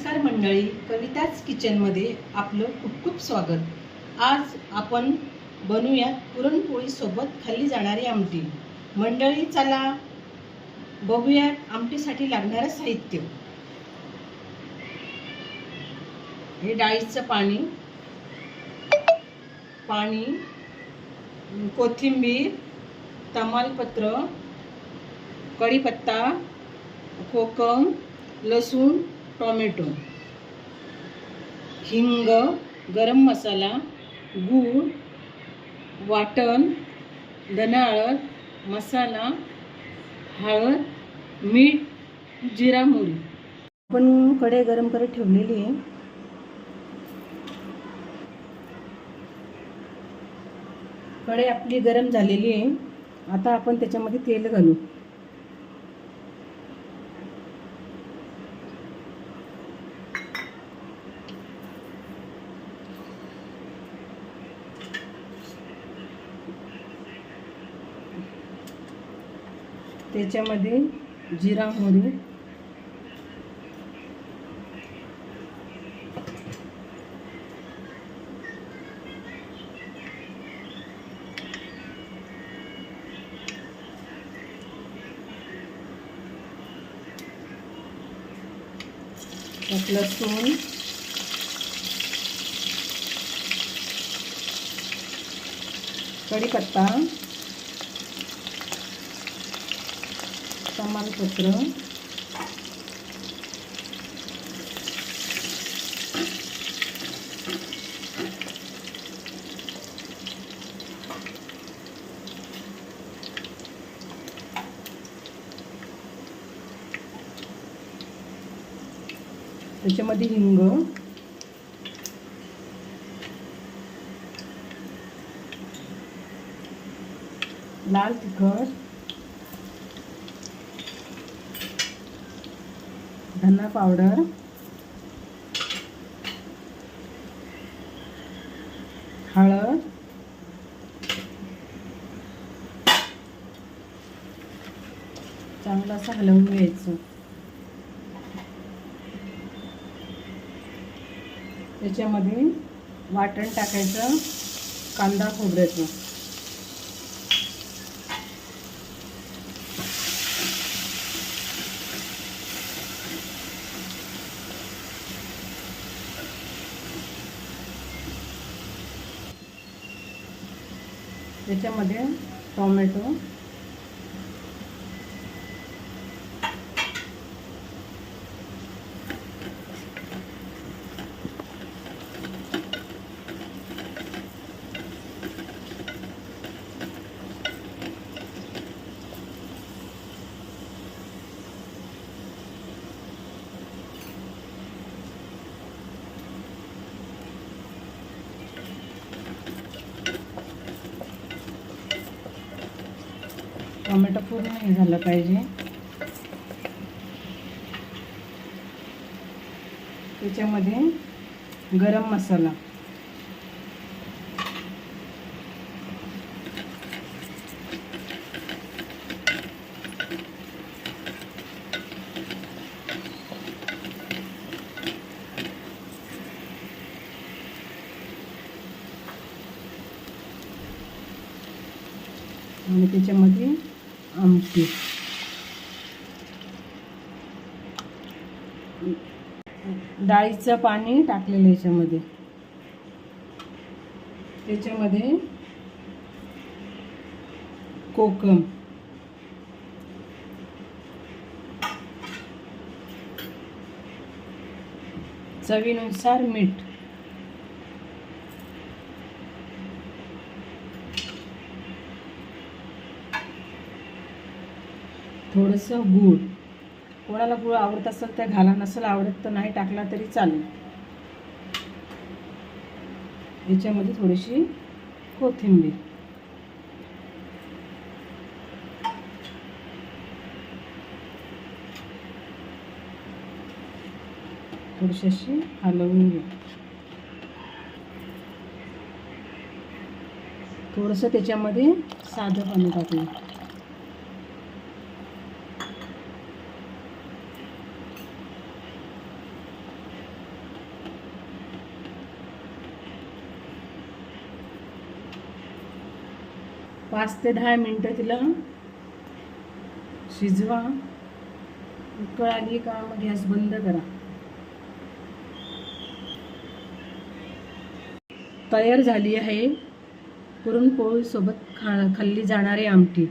नमस्कार मंडळी कविताच किचनमध्ये आपलं खूप खूप स्वागत. आज आपण बनवूयात पुरणपोळी सोबत खाल्ली जाणारी आमटी. मंडळी चला बघूयात आमटीसाठी लागणारं साहित्य. हे डाळीचं पाणी पाणी कोथिंबीर तमालपत्र कढीपत्ता कोकम लसूण टोमॅटो. हिंग गरम मसाला गूळ वाटण धना मसाला हळद मीठ जिरा मोरी आपण कढई गरम करत ठेवलेली आहे. कढई आपली गरम झालेली आहे. आता आपण त्याच्यामध्ये तेल घालू. त्याच्यामध्ये जिरा मोहरी लसूण कढीपत्ता. तमालपत्र त्याच्यामध्ये हिंग. लाल तिखट. धना पावडर. हळद. चांगलं असं हलवून घ्यायचं. त्याच्यामध्ये वाटण टाकायचं कांदा खोबऱ्याचं. त्याच्यामध्ये टोमॅटो टोमॅटो पूर्ण हे झालं पाहिजे. त्याच्यामध्ये गरम मसाला. आणि त्याच्यामध्ये आमटी. डाळीचं पाणी टाकलेलं याच्यामध्ये. त्याच्यामध्ये कोकम. चवीनुसार मीठ. थोडंसं गूळ. कोणाला गूळ आवडत असेल तर घाला नसेल आवडत तर नाही टाकला तरी चालेल. याच्यामध्ये थोडीशी कोथिंबीर. थोडीशी अशी हलवून घे. थोडंसं त्याच्यामध्ये साधं पाणी टाकलं पाच ते दहा मिनटं तिला शिजवा. उकळ आली का मग गॅस बंद करा. तयार झाली आहे पुरणपोळीसोबत खा खाल्ली जाणारी आमटी.